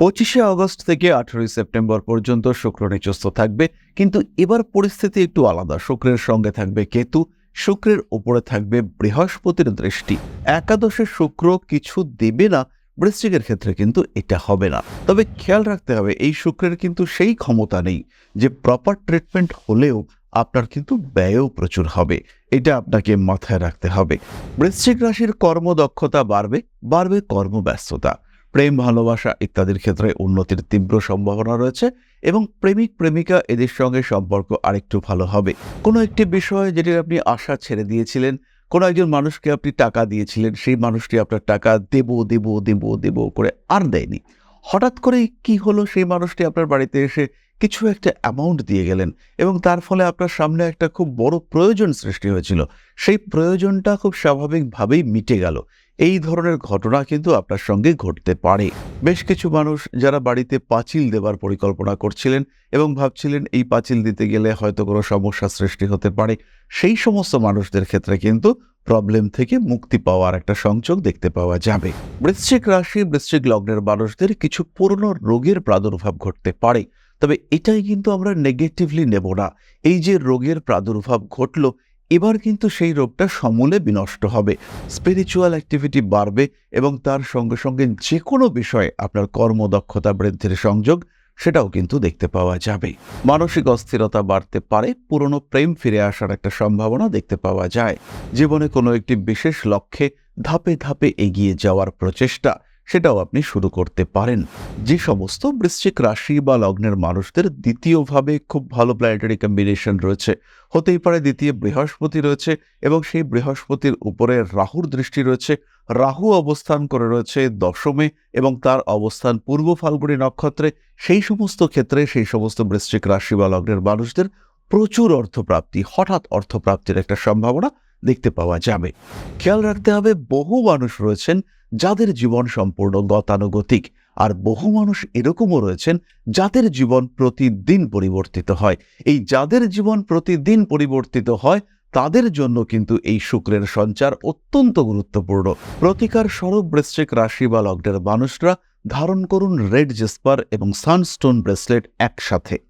পঁচিশে আগস্ট থেকে আঠারোই সেপ্টেম্বর পর্যন্ত শুক্র নিচস্থ থাকবে, কিন্তু এবার পরিস্থিতি একটু আলাদা। শুক্রের সঙ্গে থাকবে কেতু, শুক্রের উপরে থাকবে বৃহস্পতির দৃষ্টি। একাদশে শুক্র কিছু দেবে না, বৃশ্চিকের ক্ষেত্রে কিন্তু এটা হবে না। তবে খেয়াল রাখতে হবে, এই শুক্রের কিন্তু সেই ক্ষমতা নেই যে প্রপার ট্রিটমেন্ট হলেও আপনার কিন্তু ব্যয়ও প্রচুর হবে। এটা আপনাকে মাথায় রাখতে হবে। বৃশ্চিক রাশির কর্মদক্ষতা বাড়বে বাড়বে কর্মব্যস্ততা। প্রেম, ভালোবাসা ইত্যাদির ক্ষেত্রে উন্নতির তীব্র সম্ভাবনা রয়েছে এবং প্রেমিক, প্রেমিকা এদের সঙ্গে সম্পর্ক আরেকটু ভালো হবে। কোনো একটি বিষয়ে যেটির আপনি আশা ছেড়ে দিয়েছিলেন, কোনো একজন মানুষকে আপনি টাকা দিয়েছিলেন, সেই মানুষটি আপনার টাকা দেব দেব দেব দেব করে আর দেয়নি। হঠাৎ করে কি হলো? সেই মানুষটি আপনার বাড়িতে এসে কিছু একটা অ্যামাউন্ট দিয়ে গেলেন এবং তার ফলে আপনার সামনে একটা খুব বড় প্রয়োজন সৃষ্টি হয়েছিল। সেই প্রয়োজনটা খুব স্বাভাবিকভাবেই মিটে গেল। এই ধরনের ঘটনা কিন্তু আপনার সঙ্গে ঘটতে পারে। বেশ কিছু মানুষ যারা বাড়িতে পাঁচিল দেবার পরিকল্পনা করছিলেন এবং ভাবছিলেন এই পাঁচিল দিতে গেলে হয়তো কোনো সমস্যা সৃষ্টি হতে পারে, সেই সমস্ত মানুষদের ক্ষেত্রে কিন্তু প্রবলেম থেকে মুক্তি পাওয়ার একটা সংযোগ দেখতে পাওয়া যাবে। বৃশ্চিক রাশি, বৃশ্চিক লগ্নের মানুষদের কিছু পুরনো রোগের প্রাদুর্ভাব ঘটতে পারে, তবে এটাই কিন্তু আমরা নেগেটিভলি নেব না। এই যে রোগের প্রাদুর্ভাব ঘটলো এবার কিন্তু সেই রোগটা সমূলে বিনষ্ট হবে। স্পিরিচুয়াল অ্যাক্টিভিটি বাড়বে এবং তার সঙ্গে সঙ্গে যে কোনো বিষয়ে আপনার কর্মদক্ষতা বৃদ্ধির সংযোগ, সেটাও কিন্তু দেখতে পাওয়া যাবে। মানসিক অস্থিরতা বাড়তে পারে, পুরনো প্রেম ফিরে আসার একটা সম্ভাবনা দেখতে পাওয়া যায়। জীবনে কোনো একটি বিশেষ লক্ষ্যে ধাপে ধাপে এগিয়ে যাওয়ার প্রচেষ্টা সেটাও আপনি শুরু করতে পারেন। যে সমস্ত বৃশ্চিক রাশি বা লগ্নের মানুষদের দ্বিতীয়ভাবে খুব ভালো প্ল্যানেটারি কম্বিনেশন রয়েছে। হতেই পারে দ্বিতীয় বৃহস্পতি রয়েছে এবং সেই বৃহস্পতির উপরে রাহুর দৃষ্টি রয়েছে। রাহু অবস্থান করে রয়েছে দশমে এবং তার অবস্থান পূর্ব ফাল্গুনী নক্ষত্রে। সেই সমস্ত ক্ষেত্রে সেই সমস্ত বৃশ্চিক রাশি বা লগ্নের মানুষদের প্রচুর অর্থপ্রাপ্তি, হঠাৎ অর্থপ্রাপ্তির একটা সম্ভাবনা দেখতে পাওয়া যাবে। খেয়াল রাখতে হবে, বহু মানুষ রয়েছেন যাদের জীবন সম্পূর্ণ গতানুগতিক, আর বহু মানুষ এরকমও রয়েছেন যাদের জীবন প্রতিদিন পরিবর্তিত হয়। এই যাদের জীবন প্রতিদিন পরিবর্তিত হয়, তাদের জন্য কিন্তু এই শুক্রের সঞ্চার অত্যন্ত গুরুত্বপূর্ণ। প্রতিকার স্বরূপ বৃশ্চিক রাশি বা লগ্নের মানুষরা ধারণ করুন রেড জেসপার এবং সানস্টোন ব্রেসলেট একসাথে।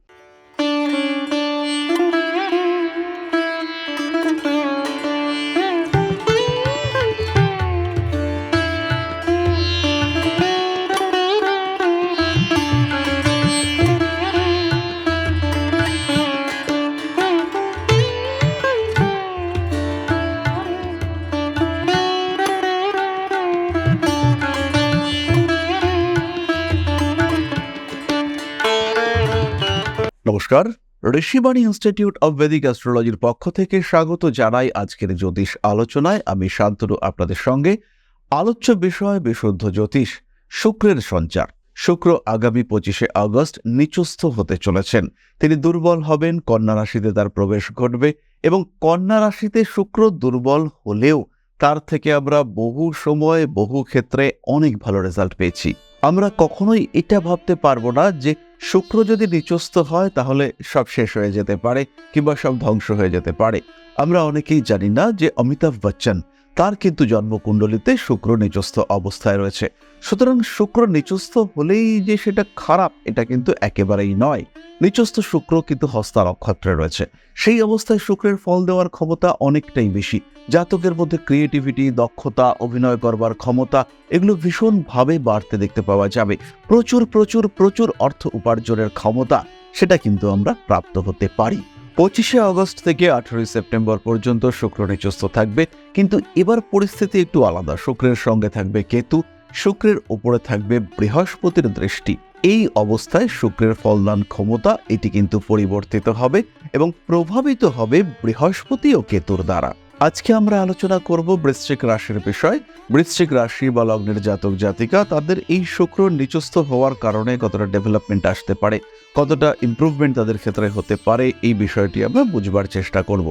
নমস্কার। ঋষিবাণী ইনস্টিটিউট অব বেদিক অ্যাস্ট্রোলজির পক্ষ থেকে স্বাগত জানাই আজকের জ্যোতিষ আলোচনায়। আমি শান্তনু, আপনাদের সঙ্গে। আলোচ্য বিষয় বিশুদ্ধ জ্যোতিষ, শুক্রের সঞ্চার। শুক্র আগামী পঁচিশে আগস্ট নিচস্থ হতে চলেছেন। তিনি দুর্বল হবেন, কন্যা রাশিতে তার প্রবেশ ঘটবে এবং কন্যা রাশিতে শুক্র দুর্বল হলেও তার থেকে আমরা বহু সময় বহু ক্ষেত্রে অনেক ভালো রেজাল্ট পেয়েছি। আমরা কখনোই এটা ভাবতে পারব না যে শুক্র যদি নিচস্থ হয়, তাহলে সব শেষ হয়ে যেতে পারে কিংবা সব ধ্বংস হয়ে যেতে পারে। আমরা অনেকেই জানি না যে অমিতাভ বচ্চন, তার কিন্তু জন্মকুণ্ডলিতে শুক্র নিচস্থ অবস্থায় রয়েছে। সুতরাং শুক্র নিচস্থ হলেই যে সেটা খারাপ, এটা কিন্তু একেবারেই নয়। নিচস্থ শুক্র কিন্তু হস্তা নক্ষত্রে রয়েছে। সেই অবস্থায় শুক্রের ফল দেওয়ার ক্ষমতা অনেকটাই বেশি। জাতকের মধ্যে ক্রিয়েটিভিটি দক্ষতা, অভিনয় করবার ক্ষমতা, এগুলো ভীষণভাবে বাড়তে দেখতে পাওয়া যাবে। প্রচুর প্রচুর প্রচুর অর্থ উপার্জনের ক্ষমতা, সেটা কিন্তু আমরা প্রাপ্ত হতে পারি। পঁচিশে আগস্ট থেকে আঠারোই সেপ্টেম্বর পর্যন্ত শুক্র নিচস্থ থাকবে, কিন্তু এবার পরিস্থিতি একটু আলাদা। শুক্রের সঙ্গে থাকবে কেতু, শুক্রের উপরে থাকবে বৃহস্পতির দৃষ্টি। এই অবস্থায় শুক্রের ফলদান ক্ষমতা, এটি কিন্তু পরিবর্তিত হবে এবং প্রভাবিত হবে বৃহস্পতি ও কেতুর দ্বারা। আজকে আমরা আলোচনা করব বৃশ্চিক রাশির বিষয়। বৃশ্চিক রাশি বা লগ্নের জাতক, জাতিকা, তাদের এই শুক্র নিচস্থ হওয়ার কারণে কতটা ডেভেলপমেন্ট আসতে পারে, কতটা ইমপ্রুভমেন্ট তাদের ক্ষেত্রে হতে পারে, এই বিষয়টি আমরা বুঝবার চেষ্টা করব।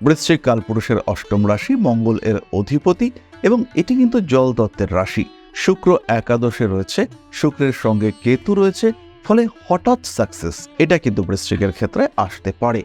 বৃশ্চিক কালপুরুষের অষ্টম রাশি মঙ্গল এর অধিপতি এবং এটি কিন্তু জল তত্ত্বের রাশি। শুক্র একাদশে রয়েছে, শুক্রের সঙ্গে কেতু রয়েছে, ফলে হঠাৎ সাকসেস এটা কিন্তু বৃশ্চিকের ক্ষেত্রে আসতে পারে।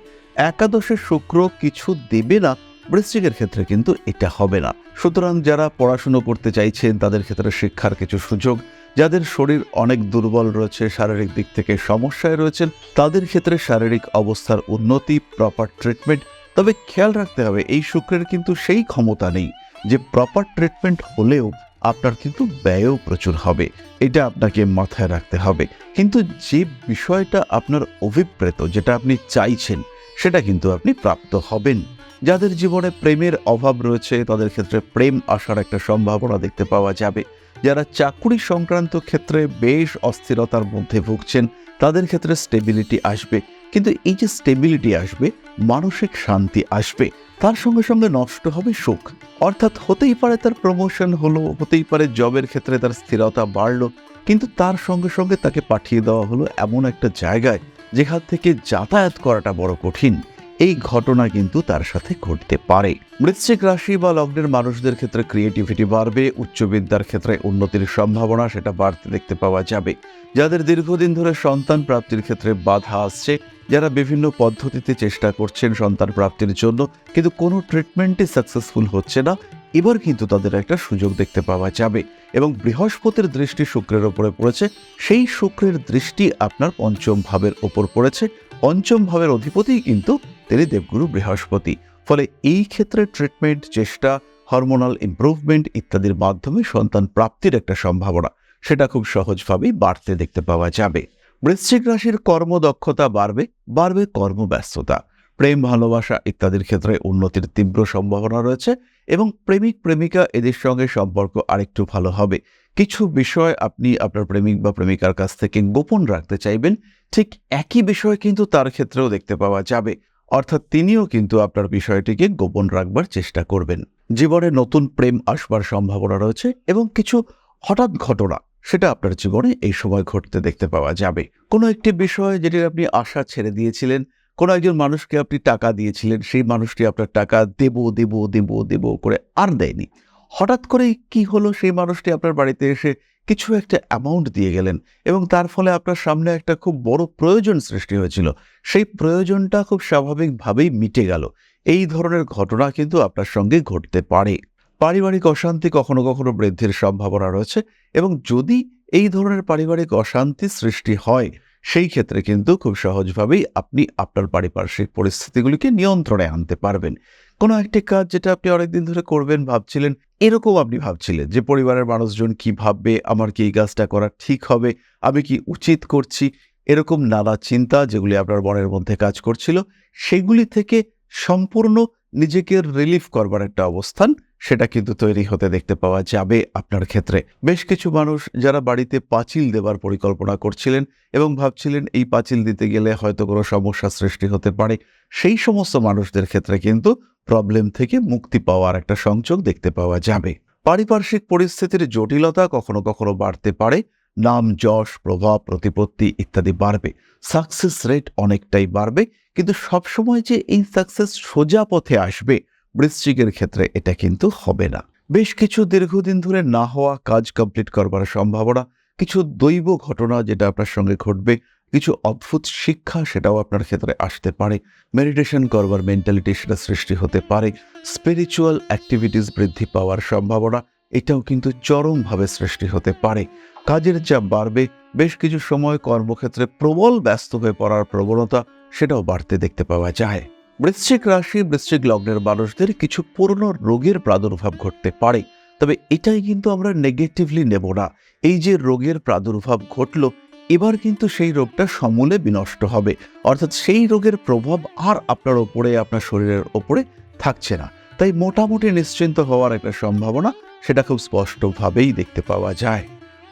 একাদশে শুক্র কিছু দেবে না বৃশ্চিকের ক্ষেত্রে কিন্তু এটা হবে না। সুতরাং যারা পড়াশুনো করতে চাইছেন, তাদের ক্ষেত্রে শিক্ষার কিছু সুযোগ, যাদের শরীর অনেক দুর্বল রয়েছে, শারীরিক দিক থেকে সমস্যায় রয়েছেন, তাদের ক্ষেত্রে শারীরিক অবস্থার উন্নতি প্রপার ট্রিটমেন্ট তবে খেয়াল রাখতে হবে, এই শুক্রের কিন্তু সেই ক্ষমতা নেই যে প্রপার ট্রিটমেন্ট হলেও আপনার কিন্তু ব্যয়ও প্রচুর হবে। এটা আপনাকে মাথায় রাখতে হবে। কিন্তু যে বিষয়টা আপনার অভিপ্রেত, যেটা আপনি চাইছেন, সেটা কিন্তু আপনি প্রাপ্ত হবেন। যাদের জীবনে প্রেমের অভাব রয়েছে, তাদের ক্ষেত্রে প্রেম আসার একটা সম্ভাবনা দেখতে পাওয়া যাবে। যারা চাকুরি সংক্রান্ত ক্ষেত্রে বেশ অস্থিরতার মধ্যে ভুগছেন, তাদের ক্ষেত্রে স্টেবিলিটি আসবে। কিন্তু এই যে স্টেবিলিটি আসবে, মানসিক শান্তি আসবে, তার সঙ্গে সঙ্গে নষ্ট হবে সুখ। অর্থাৎ হতেই পারে তার প্রমোশন হলো, হতেই পারে জবের ক্ষেত্রে তার স্থিরতা বাড়লো, কিন্তু তার সঙ্গে সঙ্গে তাকে পাঠিয়ে দেওয়া হলো এমন একটা জায়গায়, যেখান থেকে যাতায়াত করাটা বড় কঠিন। এই ঘটনা কিন্তু তার সাথে ঘটতে পারে। বৃশ্চিক রাশি বা লগ্নের মানুষদের ক্ষেত্রে ক্রিয়েটিভিটি বাড়বে, উচ্চবিদ্যার ক্ষেত্রে উন্নতির সম্ভাবনা সেটা বাড়তে দেখতে পাওয়া যাবে। যাদের দীর্ঘদিন ধরে সন্তান প্রাপ্তির ক্ষেত্রে বাধা আসছে, যারা বিভিন্ন পদ্ধতিতে চেষ্টা করছেন সন্তান প্রাপ্তির জন্য, কিন্তু কোনো ট্রিটমেন্টই সাকসেসফুল হচ্ছে না, এবার কিন্তু তাদের একটা সুযোগ দেখতে পাওয়া যাবে। এবং বৃহস্পতির দৃষ্টি শুক্রের ওপরে পড়েছে, সেই শুক্রের দৃষ্টি আপনার পঞ্চম ভাবের ওপর পড়েছে। পঞ্চম ভাবের অধিপতিই কিন্তু তিনি দেবগুরু বৃহস্পতি। ফলে এই ক্ষেত্রে ট্রিটমেন্ট চেষ্টা হরমোনাল ইমপ্রুভমেন্ট ইত্যাদির মাধ্যমে সন্তান প্রাপ্তির একটা সম্ভাবনা। সেটা খুব সহজভাবেই বাড়তে দেখতে পাওয়া যাবে। বৃশ্চিক রাশির কর্মদক্ষতা বাড়বে বাড়বে কর্মব্যস্ততা। প্রেম, ভালোবাসা ইত্যাদির ক্ষেত্রে উন্নতির তীব্র সম্ভাবনা রয়েছে এবং প্রেমিক, প্রেমিকা এদের সঙ্গে সম্পর্ক আরেকটু ভালো হবে। কিছু বিষয় আপনি আপনার প্রেমিক বা প্রেমিকার কাছ থেকে গোপন রাখতে চাইবেন, ঠিক একই বিষয় কিন্তু তার ক্ষেত্রেও দেখতে পাওয়া যাবে। অর্থাৎ তিনিও কিন্তু আপনার বিষয়টিকে গোপন রাখবার চেষ্টা করবেন। জীবনে নতুন প্রেম আসবার সম্ভাবনা রয়েছে এবং কিছু হঠাৎ ঘটনা, সেটা আপনার জীবনে এই সময় ঘটতে দেখতে পাওয়া যাবে। কোনো একটি বিষয় যেটির আপনি আশা ছেড়ে দিয়েছিলেন, কোনো একজন মানুষকে আপনি টাকা দিয়েছিলেন, সেই মানুষটি আপনার টাকা দেব দেব দেব দেব করে আর দেয়নি। হঠাৎ করে কি হলো? সেই মানুষটি আপনার বাড়িতে এসে কিছু একটা অ্যামাউন্ট দিয়ে গেলেন এবং তার ফলে আপনার সামনে একটা খুব বড় প্রয়োজন সৃষ্টি হয়েছিল। সেই প্রয়োজনটা খুব স্বাভাবিকভাবেই মিটে গেল। এই ধরনের ঘটনা কিন্তু আপনার সঙ্গে ঘটতে পারে। পারিবারিক অশান্তি কখনো কখনো বৃদ্ধির সম্ভাবনা রয়েছে এবং যদি এই ধরনের পারিবারিক অশান্তি সৃষ্টি হয়, সেই ক্ষেত্রে কিন্তু খুব সহজভাবেই আপনি আপনার পারিপার্শ্বিক পরিস্থিতিগুলিকে নিয়ন্ত্রণে আনতে পারবেন। কোনো একটি কাজ যেটা আপনি অনেকদিন ধরে করবেন, ভাবছিলেন, এরকম আপনি ভাবছিলেন যে পরিবারের মানুষজন কি ভাববে, আমার কি এই কাজটা করা ঠিক হবে, আমি কি উচিত করছি? এরকম নানা চিন্তা যেগুলি আপনার মনের মধ্যে কাজ করছিল, সেগুলি থেকে সম্পূর্ণ নিজেকে রিলিফ করবার একটা অবস্থান সেটা কিন্তু তৈরি হতে দেখতে পাওয়া যাবে আপনার ক্ষেত্রে। বেশ কিছু মানুষ যারা বাড়িতে পাঁচিল দেবার পরিকল্পনা করছিলেন এবং ভাবছিলেন এই পাঁচিল দিতে গেলে হয়তো কোনো সমস্যা সৃষ্টি হতে পারে, সেই সমস্ত মানুষদের ক্ষেত্রে কিন্তু প্রবলেম থেকে মুক্তি পাওয়ার একটা সংযোগ দেখতে পাওয়া যাবে। পারিপার্শ্বিক পরিস্থিতির জটিলতা কখনো কখনো বাড়তে পারে, নাম, যশ, প্রভাব, প্রতিপত্তি ইত্যাদি বাড়বে। সাকসেস রেট অনেকটাই বাড়বে, কিন্তু সবসময় যে এই সাকসেস সোজা পথে আসবে বৃশ্চিকের ক্ষেত্রে এটা কিন্তু হবে না। বেশ কিছু দীর্ঘদিন ধরে না হওয়া কাজ কমপ্লিট করবার সম্ভাবনা, কিছু দৈব ঘটনা যেটা আপনার সঙ্গে ঘটবে, কিছু অদ্ভুত শিক্ষা সেটাও আপনার ক্ষেত্রে আসতে পারে। মেডিটেশন করবার মেন্টালিটি সেটা সৃষ্টি হতে পারে। স্পিরিচুয়াল অ্যাক্টিভিটিস বৃদ্ধি পাওয়ার সম্ভাবনা, এটাও কিন্তু চরমভাবে সৃষ্টি হতে পারে। কাজের চাপ বাড়বে, বেশ কিছু সময় কর্মক্ষেত্রে প্রবল ব্যস্ত হয়ে পড়ার প্রবণতা সেটাও বাড়তে দেখতে পাওয়া যায়। বৃশ্চিক রাশি, বৃশ্চিক লগ্নের মানুষদের কিছু পুরনো রোগের প্রাদুর্ভাব ঘটতে পারে। তবে এটাই কিন্তু আমরা নেগেটিভলি নেব না। এই যে রোগের প্রাদুর্ভাব ঘটলো, এবার কিন্তু সেই রোগটা সমূলে বিনষ্ট হবে। অর্থাৎ সেই রোগের প্রভাব আর আপনার ওপরে, আপনার শরীরের ওপরে থাকছে না। তাই মোটামুটি নিশ্চিন্ত হওয়ার একটা সম্ভাবনা, সেটা খুব স্পষ্টভাবেই দেখতে পাওয়া যায়।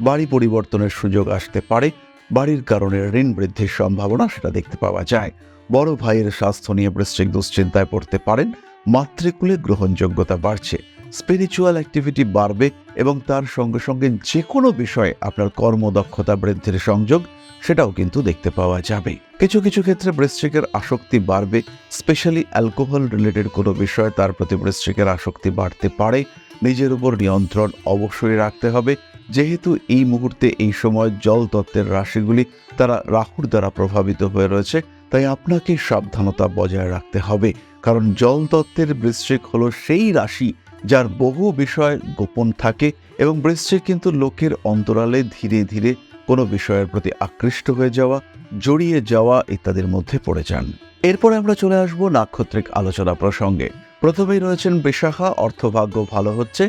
বাড়ি পরিবর্তনের সুযোগ আসতে পারে, বাড়ির কারণে ঋণ বৃদ্ধির সম্ভাবনা, সেটা দেখতে পাওয়া যায়। বড় ভাইয়ের স্বাস্থ্য নিয়ে বৃশ্চিক দুশ্চিন্তায় পড়তে পারেন, মাতৃকুলে গ্রহণযোগ্যতা বাড়ছে স্পিরিচুয়াল অ্যাক্টিভিটি বাড়বে এবং তার সঙ্গে সঙ্গে যে কোনো বিষয়ে আপনার কর্মদক্ষতা বৃদ্ধির সংযোগ, সেটাও কিন্তু দেখতে পাওয়া যাবে। কিছু কিছু ক্ষেত্রে বৃশ্চিকের আসক্তি বাড়বে স্পেশালি অ্যালকোহল রিলেটেড কোনো বিষয়ে তার প্রতি বৃশ্চিকের আসক্তি বাড়তে পারে, নিজের উপর নিয়ন্ত্রণ অবশ্যই রাখতে হবে, যেহেতু এই মুহূর্তে এই সময় জল তত্ত্বের রাশিগুলি তারা রাহুর দ্বারা প্রভাবিত হয়ে রয়েছে তাই আপনাকে সাবধানতা বজায় রাখতে হবে, কারণ জল তত্ত্বের বৃশ্চিক হলো সেই রাশি যার বহু বিষয় গোপন থাকে এবং বৃশ্চিক কিন্তু লোকের অন্তরালে ধীরে ধীরে কোনো বিষয়ের প্রতি আকৃষ্ট হয়ে যাওয়া, জড়িয়ে যাওয়া ইত্যাদির মধ্যে পড়ে যান। এরপরে আমরা চলে আসব নাক্ষত্রিক আলোচনা প্রসঙ্গে। প্রথমেই রয়েছেন বিশাখা, অর্থভাগ্য ভালো হচ্ছে,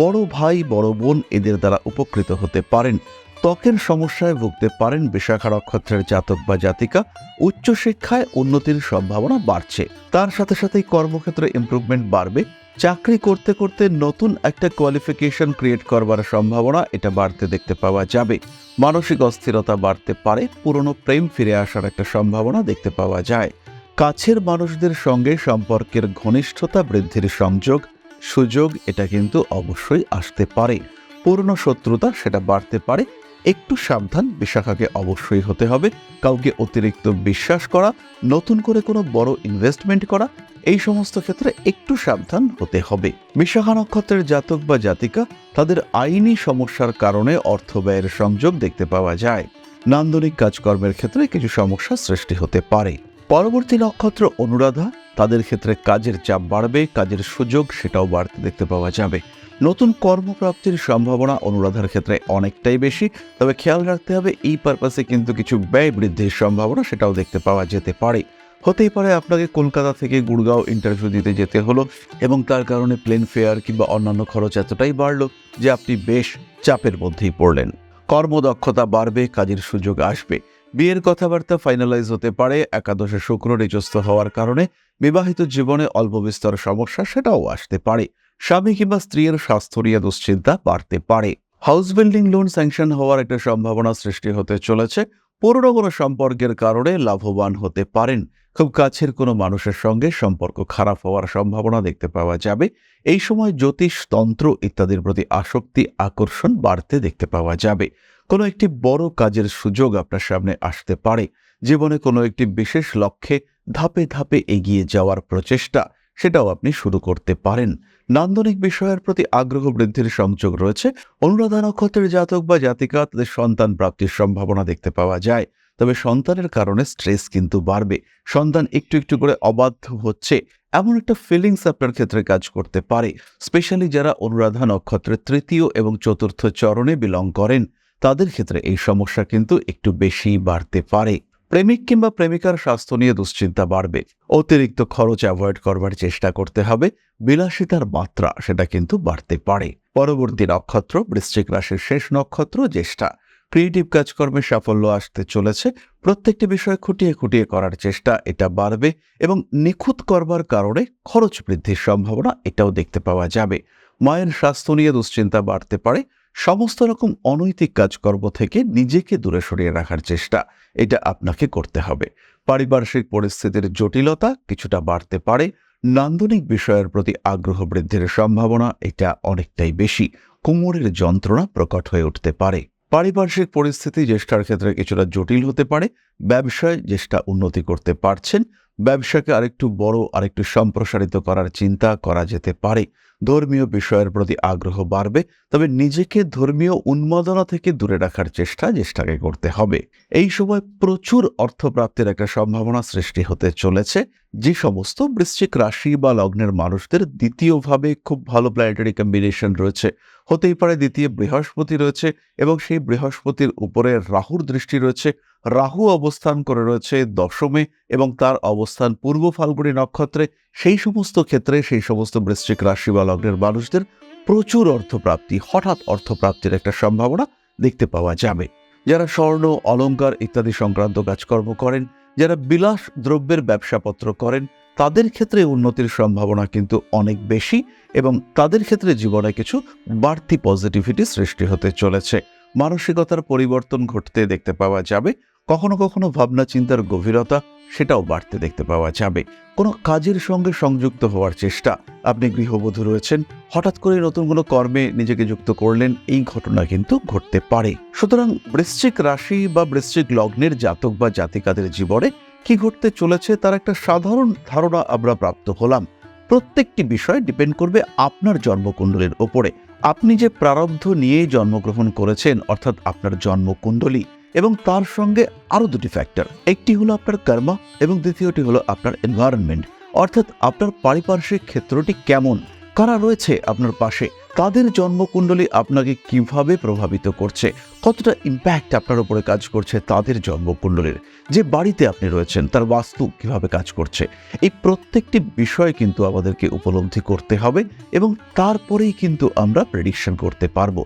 বড় ভাই, বড় বোন এদের দ্বারা উপকৃত হতে পারেন। ত্বকের সমস্যায় ভুগতে পারেন বিশাখা নক্ষত্রের জাতক বা জাতিকা, উচ্চশিক্ষায় উন্নতির সম্ভাবনা বাড়ছে। তার সাথে সাথেই কর্মক্ষেত্রে ইমপ্রুভমেন্ট বাড়বে। চাকরি করতে করতে নতুন একটা কোয়ালিফিকেশন ক্রিয়েট করবার সম্ভাবনা এটা বাড়তে দেখতে পাওয়া যাবে। মানসিক অস্থিরতা বাড়তে পারে, পুরনো প্রেম ফিরে আসার একটা সম্ভাবনা দেখতে পাওয়া যায়। কাছের মানুষদের সঙ্গে সম্পর্কের ঘনিষ্ঠতা বৃদ্ধির সংযোগ, সুযোগ এটা কিন্তু অবশ্যই আসতে পারে। পুরনো শত্রুতা সেটা বাড়তে পারে একটু সাবধান, বিশাখাকে অবশ্যই হতে হবে। কাউকে অতিরিক্ত বিশ্বাস করা, নতুন করে কোনো বড় ইনভেস্টমেন্ট করা, এই সমস্ত ক্ষেত্রে একটু সাবধান হতে হবে। বিশাখা নক্ষত্রের জাতক বা জাতিকা, তাদের আইনি সমস্যার কারণে অর্থ ব্যয়ের সংযোগ দেখতে পাওয়া যায়। নান্দনিক কাজকর্মের ক্ষেত্রে কিছু সমস্যা সৃষ্টি হতে পারে। পরবর্তী নক্ষত্র অনুরাধা, তাদের ক্ষেত্রে কাজের চাপ বাড়বে, কাজের সুযোগ সেটাও বাড়তে দেখতে পাওয়া যাবে। নতুন কর্মপ্রাপ্তির সম্ভাবনা অনুরাধার ক্ষেত্রে অনেকটাই বেশি, তবে খেয়াল রাখতে হবে এই পারপাসে কিন্তু কিছু ব্যয় বৃদ্ধির সম্ভাবনা সেটাও দেখতে পাওয়া যেতে পারে। হতেই পারে আপনাকে কলকাতা থেকে গুড়গাঁও ইন্টারভিউ দিতে যেতে হলো এবং তার কারণে প্লেন ফেয়ার কিংবা অন্যান্য খরচ এতটাই বাড়লো যে আপনি বেশ চাপের মধ্যেই পড়লেন। কর্মদক্ষতা বাড়বে, কাজের সুযোগ আসবে। বিয়ের কথাবার্তা ফাইনালাইজ হতে পারে, একাদশে শুক্র নিচস্থ হওয়ার কারণে বিবাহিত জীবনে অল্প বিস্তর সমস্যা সেটাও আসতে পারে। স্বামী কিংবা স্ত্রীর স্বাস্থ্য নিয়ে দুশ্চিন্তা বাড়তে পারে। হাউস বিল্ডিং লোন স্যাংশন হওয়ার একটা সম্ভাবনা সৃষ্টি হতে চলেছে। পুরনো কোনো সম্পর্কের কারণে লাভবান হতে পারেন। খুব কাছের কোনো মানুষের সঙ্গে সম্পর্ক খারাপ হওয়ার সম্ভাবনা দেখতে পাওয়া যাবে। এই সময় জ্যোতিষ, তন্ত্র ইত্যাদির প্রতি আসক্তি, আকর্ষণ বাড়তে দেখতে পাওয়া যাবে। কোনো একটি বড় কাজের সুযোগ আপনার সামনে আসতে পারে। জীবনে কোনো একটি বিশেষ লক্ষ্যে ধাপে ধাপে এগিয়ে যাওয়ার প্রচেষ্টা। সেটাও আপনি শুরু করতে পারেন। নান্দনিক বিষয়ের প্রতি আগ্রহ বৃদ্ধির সংযোগ রয়েছে। অনুরাধা নক্ষত্রের জাতক বা জাতিকা তাদের সন্তান প্রাপ্তির সম্ভাবনা দেখতে পাওয়া যায়। তবে সন্তানের কারণে স্ট্রেস কিন্তু বাড়বে। সন্তান একটু একটু করে অবাধ্য হচ্ছে। এমন একটা ফিলিংস আপনার ক্ষেত্রে কাজ করতে পারে। স্পেশালি যারা অনুরাধা নক্ষত্রের তৃতীয় এবং চতুর্থ চরণে বিলং করেন, তাদের ক্ষেত্রে এই সমস্যা কিন্তু একটু বেশি বাড়তে পারে। প্রেমিক কিংবা প্রেমিকার স্বাস্থ্য নিয়ে দুশ্চিন্তা বাড়বে। অতিরিক্ত খরচ অ্যাভয়েড করবার চেষ্টা করতে হবে। বিলাসিতার মাত্রা সেটা কিন্তু বাড়তে পারে। পরবর্তী নক্ষত্র, বৃশ্চিক রাশির শেষ নক্ষত্র, জ্যেষ্ঠা। ক্রিয়েটিভ কাজকর্মে সাফল্য আসতে চলেছে। প্রত্যেকটি বিষয় খুঁটিয়ে খুঁটিয়ে করার চেষ্টা, এটা বাড়বে এবং নিখুঁত করবার কারণে খরচ বৃদ্ধির সম্ভাবনা এটাও দেখতে পাওয়া যাবে। মায়ের স্বাস্থ্য নিয়ে দুশ্চিন্তা বাড়তে পারে। সমস্ত রকম অনৈতিক কাজকর্ম থেকে নিজেকে দূরে সরিয়ে রাখার চেষ্টা, এটা আপনাকে করতে হবে। পারিপার্শ্বিক পরিস্থিতির জটিলতা কিছুটা বাড়তে পারে, নান্দনিক বিষয়ের প্রতি আগ্রহ বৃদ্ধির সম্ভাবনা এটা অনেকটাই বেশি, কোমরের যন্ত্রণা প্রকট হয়ে উঠতে পারে। পারিপার্শ্বিক পরিস্থিতি জ্যেষ্ঠার ক্ষেত্রে কিছুটা জটিল হতে পারে, ব্যবসায় জ্যেষ্ঠা উন্নতি করতে পারছেন, ব্যবসাকে আরেকটু বড়, আরেকটু সম্প্রসারিত করার চিন্তা করা যেতে পারে। ধর্মীয় বিষয়ের প্রতি আগ্রহ বাড়বে, তবে নিজেকে ধর্মীয় উন্মাদনা থেকে দূরে রাখার চেষ্টা চেষ্টাকে করতে হবে। এই সময় প্রচুর অর্থপ্রাপ্তির একটা সম্ভাবনা সৃষ্টি হতে চলেছে। যে সমস্ত বৃশ্চিক রাশি বা লগ্নের মানুষদের দ্বিতীয়ভাবে খুব ভালো প্ল্যানেটারি কম্বিনেশন রয়েছে। হতেই পারে দ্বিতীয় বৃহস্পতি রয়েছে এবং সেই বৃহস্পতির উপরে রাহুর দৃষ্টি রয়েছে। রাহু অবস্থান করে রয়েছে দশমে এবং তার অবস্থান পূর্ব ফাল্গুনী নক্ষত্রে। সেই সমস্ত ক্ষেত্রে সেই সমস্ত বৃশ্চিক রাশি বা লগ্নের মানুষদের প্রচুর অর্থপ্রাপ্তি, হঠাৎ অর্থপ্রাপ্তির একটা সম্ভাবনা দেখতে পাওয়া যাবে। যারা স্বর্ণ অলংকার ইত্যাদি সংক্রান্ত কাজকর্ম করেন যারা বিলাস দ্রব্যের ব্যবসাপত্র করেন, তাদের ক্ষেত্রে উন্নতির সম্ভাবনা কিন্তু অনেক বেশি এবং তাদের ক্ষেত্রে জীবনে কিছু বাড়তি পজিটিভিটি সৃষ্টি হতে চলেছে। মানসিকতার পরিবর্তন ঘটতে দেখতে পাওয়া যাবে। কখনো কখনো ভাবনা চিন্তার গভীরতা সেটাও বাড়তে দেখতে পাওয়া যাবে। কোনো কাজের সঙ্গে সংযুক্ত হওয়ার চেষ্টা। আপনি গৃহবধূ রয়েছেন। হঠাৎ করে নতুন কোনো কর্মে নিজেকে যুক্ত করলেন, এই ঘটনা কিন্তু ঘটতে পারে। সুতরাং বৃশ্চিক রাশি বা বৃশ্চিক লগ্নের জাতক বা জাতিকাদের জীবনে কি ঘটতে চলেছে তার একটা সাধারণ ধারণা আমরা প্রাপ্ত হলাম। প্রত্যেকটি বিষয় ডিপেন্ড করবে আপনার জন্মকুণ্ডলীর ওপরে। আপনি যে প্রারব্ধ নিয়ে জন্মগ্রহণ করেছেন, অর্থাৎ আপনার জন্মকুণ্ডলী এবং তার সঙ্গে আরও দুটি ফ্যাক্টর একটি হলো আপনার কর্মা এবং দ্বিতীয়টি হলো আপনার এনভায়রনমেন্ট অর্থাৎ আপনার পারিপার্শ্বিক ক্ষেত্রটি কেমন? কারা রয়েছে আপনার পাশে? তাদের জন্মকুণ্ডলী আপনাকে কীভাবে প্রভাবিত করছে? কতটা ইম্প্যাক্ট আপনার উপরে কাজ করছে তাদের জন্মকুণ্ডলীর? যে বাড়িতে আপনি রয়েছেন, তার বাস্তু কীভাবে কাজ করছে? এই প্রত্যেকটি বিষয় কিন্তু আমাদেরকে উপলব্ধি করতে হবে এবং তারপরেই কিন্তু আমরা প্রেডিকশন করতে পারব।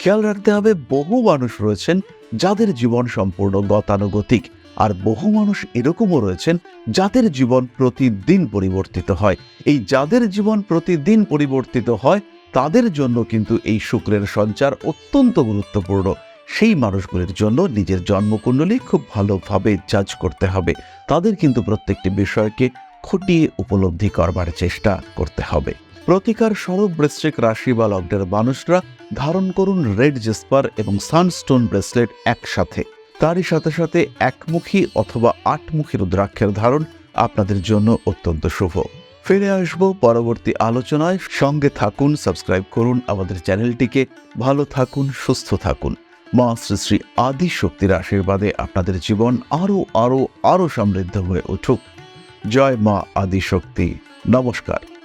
খেয়াল রাখতে হবে, বহু মানুষ রয়েছেন যাদের জীবন সম্পূর্ণ গতানুগতিক আর বহু মানুষ এরকমও রয়েছেন যাদের জীবন প্রতিদিন পরিবর্তিত হয়। এই যাদের জীবন প্রতিদিন পরিবর্তিত হয়, তাদের জন্য কিন্তু এই শুক্রের সঞ্চার অত্যন্ত গুরুত্বপূর্ণ। সেই মানুষগুলির জন্য নিজের জন্মকুণ্ডলী খুব ভালোভাবে জাজ করতে হবে। তাদের কিন্তু প্রত্যেকটি বিষয়কে খুঁটিয়ে উপলব্ধি করবার চেষ্টা করতে হবে। প্রতিকার স্বরূপ বৃশ্চিক রাশি বা লগ্নের মানুষরা ধারণ করুন রেড জেসপার এবং সানস্টোন ব্রেসলেট একসাথে। তারই সাথে সাথে একমুখী অথবা আটমুখী রুদ্রাক্ষের ধারণ আপনাদের জন্য অত্যন্ত শুভ। ফিরে আসব পরবর্তী আলোচনায়। সঙ্গে থাকুন, সাবস্ক্রাইব করুন, আমাদের চ্যানেলটিকে ভালো থাকুন, সুস্থ থাকুন। মা শ্রী শ্রী আদি শক্তির আশীর্বাদে আপনাদের জীবন আরও আরও আরও সমৃদ্ধ হয়ে উঠুক। জয় মা আদি শক্তি। নমস্কার।